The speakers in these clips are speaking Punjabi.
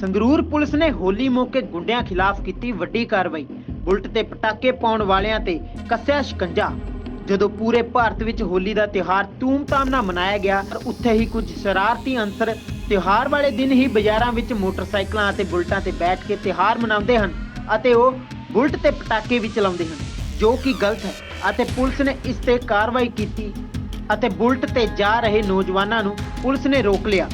ਸੰਗਰੂਰ ਪੁਲਿਸ ਨੇ ਹੋਲੀ ਮੌਕੇ ਗੁੰਡਿਆਂ ਖਿਲਾਫ ਕੀਤੀ ਵੱਡੀ ਕਾਰਵਾਈ। ਬੁਲਟ ਤੇ ਪਟਾਕੇ ਪਾਉਣ ਵਾਲਿਆਂ ਤੇ ਕੱਸਿਆ ਸ਼ਿਕੰਜਾ। ਜਦੋਂ ਪੂਰੇ ਭਾਰਤ ਵਿੱਚ ਹੋਲੀ ਦਾ ਤਿਉਹਾਰ ਧੂਮਧਾਮ ਨਾਲ ਮਨਾਇਆ ਗਿਆ ਪਰ ਉੱਥੇ ਹੀ ਕੁਝ ਸ਼ਰਾਰਤੀ ਅੰਸਰ ਤਿਉਹਾਰ ਵਾਲੇ ਦਿਨ ਹੀ ਬਾਜ਼ਾਰਾਂ ਵਿੱਚ ਮੋਟਰਸਾਈਕਲਾਂ ਅਤੇ ਬੁਲਟਾਂ ਤੇ ਬੈਠ ਕੇ ਤਿਉਹਾਰ ਮਨਾਉਂਦੇ ਹਨ ਅਤੇ ਉਹ ਬੁਲਟ ਤੇ ਪਟਾਕੇ ਵੀ ਚਲਾਉਂਦੇ ਹਨ, ਜੋ ਕਿ ਗਲਤ ਹੈ ਅਤੇ ਪੁਲਿਸ ਨੇ ਇਸ ਤੇ ਕਾਰਵਾਈ ਕੀਤੀ ਅਤੇ ਬੁਲਟ ਤੇ ਜਾ ਰਹੇ ਨੌਜਵਾਨਾਂ ਨੂੰ ਪੁਲਿਸ ਨੇ ਰੋਕ ਲਿਆ।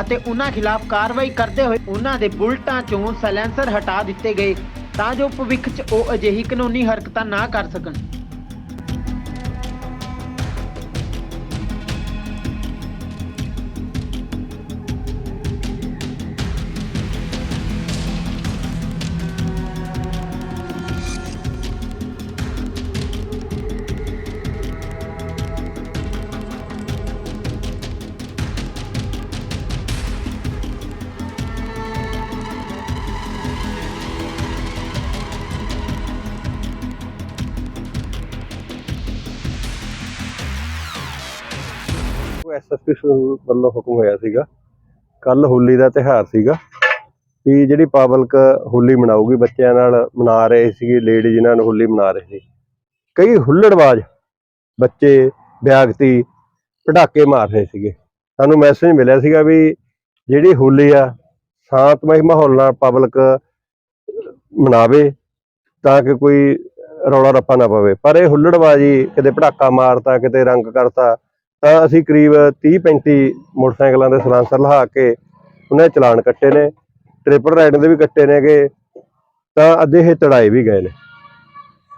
ਅਤੇ ਉਹਨਾਂ ਖਿਲਾਫ ਕਾਰਵਾਈ ਕਰਦੇ ਹੋਏ ਉਹਨਾਂ ਦੇ ਬੁਲਟਾਂ ਚੋਂ ਸੈਲੈਂਸਰ ਹਟਾ ਦਿੱਤੇ ਗਏ ਤਾਂ ਜੋ ਭਵਿੱਖ 'ਚ ਉਹ ਅਜਿਹੀ ਕਾਨੂੰਨੀ ਹਰਕਤਾਂ ਨਾ ਕਰ ਸਕਣ। ਉਹ ਐਸਐਸਪੀ ਵੱਲੋਂ ਹੁਕਮ ਹੋਇਆ ਸੀਗਾ। ਕੱਲ ਹੋਲੀ ਦਾ ਤਿਉਹਾਰ ਸੀਗਾ। ਵੀ ਜਿਹੜੀ ਪਬਲਿਕ ਹੋਲੀ ਮਨਾਊਗੀ, ਬੱਚਿਆਂ ਨਾਲ ਮਨਾ ਰਹੇ ਸੀਗੇ ਲੇਡੀ ਜਿਨ੍ਹਾਂ ਨੂੰ ਹੋਲੀ ਮਨਾ ਰਹੇ ਸੀ। ਕਈ ਹੁੱਲੜਬਾਜ਼ ਬੱਚੇ ਵਿਅਕਤੀ ਪਟਾਕੇ ਮਾਰ ਰਹੇ ਸੀਗੇ। ਸਾਨੂੰ ਮੈਸੇਜ ਮਿਲਿਆ ਸੀਗਾ ਵੀ ਜਿਹੜੀ ਹੋਲੀ ਆ, ਸ਼ਾਂਤਮਈ ਮਾਹੌਲ ਨਾਲ ਪਬਲਿਕ ਮਨਾਵੇ ਤਾਂ ਕਿ ਕੋਈ ਰੌਲਾ ਰੱਪਾ ਨਾ ਪਵੇ। ਪਰ ਇਹ ਹੁੱਲੜਬਾਜ਼ੀ ਕਿਤੇ ਪਟਾਕਾ ਮਾਰਤਾ, ਕਿਤੇ ਰੰਗ ਕਰਤਾ ਤਾਂ ਅਸੀਂ ਕਰੀਬ 30 35 ਮੋਟਰਸਾਈਕਲਾਂ ਦੇ ਸਲਾਂਸਰ ਲਹਾ ਕੇ ਉਹਨਾਂ ਚਲਾਨ ਕੱਟੇ ਨੇ ਟ੍ਰਿਪਲ ਰਾਈਡ ਦੇ ਵੀ ਕੱਟੇ ਨੇਗੇ ਤਾਂ ਅੱਜ ਇਹ ਤੜਾਏ ਵੀ ਗਏ ਨੇ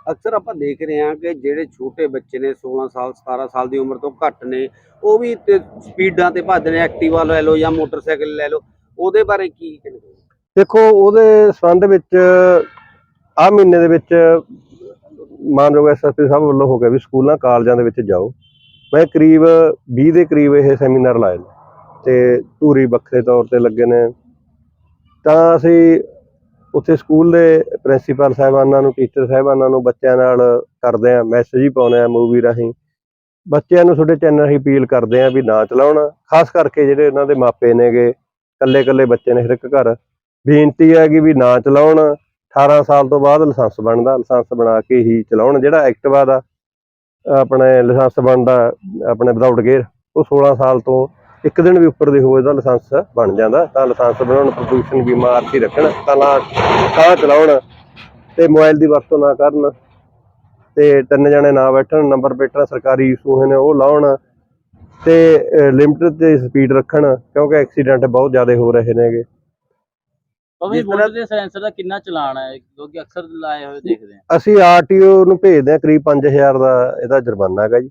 ਅਕਸਰ ਆਪਾਂ ਦੇਖ ਰਹੇ ਹਾਂ ਕਿ ਜਿਹੜੇ ਛੋਟੇ ਬੱਚੇ ਨੇ 16 ਸਾਲ 17 ਸਾਲ ਦੀ ਉਮਰ ਤੋਂ ਘੱਟ ਨੇ ਉਹ ਵੀ ਤੇ ਸਪੀਡਾਂ ਤੇ ਭੱਜਦੇ ਨੇ ਐਕਟਿਵਾ ਲੈ ਲਓ ਜਾਂ ਮੋਟਰਸਾਈਕਲ ਲੈ ਲਓ ਉਹਦੇ ਬਾਰੇ ਕੀ ਕਹਿੰਦੇ? ਦੇਖੋ ਉਹਦੇ ਸੰਬੰਧ ਵਿੱਚ ਆ ਮਹੀਨੇ ਦੇ ਵਿੱਚ ਮਾਨਯੋਗ ਐਸਐਸਪੀ ਸਾਹਿਬ ਵੱਲੋਂ ਹੋ ਗਿਆ ਵੀ ਸਕੂਲਾਂ ਕਾਲਜਾਂ ਦੇ ਵਿੱਚ ਜਾਓ ਮੈਂ ਕਰੀਬ 20 ਦੇ ਕਰੀਬ ਇਹ ਸੈਮੀਨਾਰ ਲਾਏ ਨੇ ਤੇ ਧੂਰੀ ਵੱਖਰੇ ਤੌਰ ਤੇ ਲੱਗੇ ਨੇ। ਤਾਂ ਅਸੀਂ ਉੱਥੇ ਸਕੂਲ ਦੇ ਪ੍ਰਿੰਸੀਪਲ ਸਾਹਿਬਾਨਾਂ ਨੂੰ, ਟੀਚਰ ਸਾਹਿਬਾਨਾਂ ਨੂੰ, ਬੱਚਿਆਂ ਨਾਲ ਕਰਦੇ ਆ ਮੈਸੇਜ ਹੀ ਪਾਉਂਦੇ ਆ ਮੂਵੀ ਰਾਹੀਂ। ਬੱਚਿਆਂ ਨੂੰ ਤੁਹਾਡੇ ਚੈਨਲ ਹੀ ਅਪੀਲ ਕਰਦੇ ਆ ਵੀ ਨਾ ਚਲਾਉਣ, ਖਾਸ ਕਰਕੇ ਜਿਹੜੇ ਉਹਨਾਂ ਦੇ ਮਾਪੇ ਨੇਗੇ ਕੱਲੇ ਕੱਲੇ ਬੱਚੇ ਨੇ ਹਰ ਇੱਕ ਘਰ। ਬੇਨਤੀ ਹੈ ਕਿ ਵੀ ਨਾ ਚਲਾਉਣ 18 ਸਾਲ ਤੋਂ ਬਾਅਦ ਲਾਇਸੈਂਸ ਬਣਦਾ, ਲਾਇਸੈਂਸ ਬਣਾ ਕੇ ਹੀ ਚਲਾਉਣ, ਜਿਹੜਾ ਐਕਟਿਵਾ ਦਾ ਆਪਣੇ ਲਾਇਸੈਂਸ ਬਣਦਾ ਆਪਣੇ ਵਿਦਆਊਟ ਗੇਅਰ ਉਹ 16 ਸਾਲ ਤੋਂ ਇੱਕ ਦਿਨ ਵੀ ਉੱਪਰ ਦੇ ਹੋਵੇ ਤਾਂ ਲਾਇਸੈਂਸ ਬਣ ਜਾਂਦਾ ਤਾਂ ਲਾਇਸੈਂਸ ਬਣਾਉਣ, ਪ੍ਰਦੂਸ਼ਣ ਬੀਮਾ ਆਰਸੀ ਰੱਖਣ, ਤਾਂ ਤਾਂ ਚਲਾਉਣ ਤੇ ਮੋਬਾਈਲ ਦੀ ਵਰਤੋਂ ਨਾ ਕਰਨ ਤੇ ਤਿੰਨ ਜਣੇ ਨਾ ਬੈਠਣ ਨੰਬਰ ਪਲੇਟਾਂ ਸਰਕਾਰੀ ਇਸ਼ੂ ਨੇ ਉਹ ਲਾਉਣ ਤੇ ਲਿਮਟ ਤੇ ਸਪੀਡ ਰੱਖਣ ਕਿਉਂਕਿ ਐਕਸੀਡੈਂਟ ਬਹੁਤ ਜ਼ਿਆਦਾ ਹੋ ਰਹੇ ਨੇਗੇ। ਭਾਵੇਂ ਜਿਸ ਤਰ੍ਹਾਂ- ਬੁਲਟ ਦੇ ਸੈਂਸਰ ਦਾ ਕਿੰਨਾ ਚਲਾਨ ਹੈ ਕਿਉਂਕਿ ਅਕਸਰ ਲਾਏ ਹੋਏ ਦੇਖਦੇ ਆ ਅਸੀਂ ਆਰਟੀਓ ਨੂੰ ਭੇਜਦੇ ਹਾਂ ਕਰੀਬ 5000 ਦਾ ਇਹਦਾ ਜੁਰਮਾਨਾ ਹੈਗਾ ਜੀ।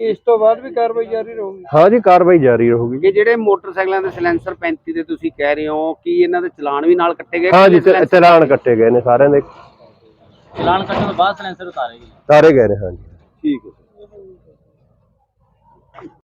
ਇਸ ਤੋਂ ਬਾਅਦ ਵੀ ਕਾਰਵਾਈ ਜਾਰੀ ਰਹੂਗੀ? ਹਾਂ ਜੀ ਕਾਰਵਾਈ ਜਾਰੀ ਰਹੂਗੀ ਕਿ ਜਿਹੜੇ ਮੋਟਰਸਾਈਕਲਾਂ ਦੇ ਸਿਲੈਂਸਰ 35 ਦੇ ਤੁਸੀਂ ਕਹਿ ਰਹੇ ਹੋ ਕਿ ਇਹਨਾਂ ਦੇ ਚਲਾਨ ਵੀ ਨਾਲ ਕੱਟੇ ਗਏ? ਹਾਂ ਜੀ ਚਲਾਨ ਕੱਟੇ ਗਏ ਨੇ ਸਾਰਿਆਂ ਦੇ। ਚਲਾਨ ਕੱਟਣ ਤੋਂ ਬਾਅਦ ਸੈਂਸਰ ਉਤਾਰੇਗੀ ਸਾਰੇ ਗਏ ਨੇ ਹਾਂ ਜੀ। ਠੀਕ ਹੈ।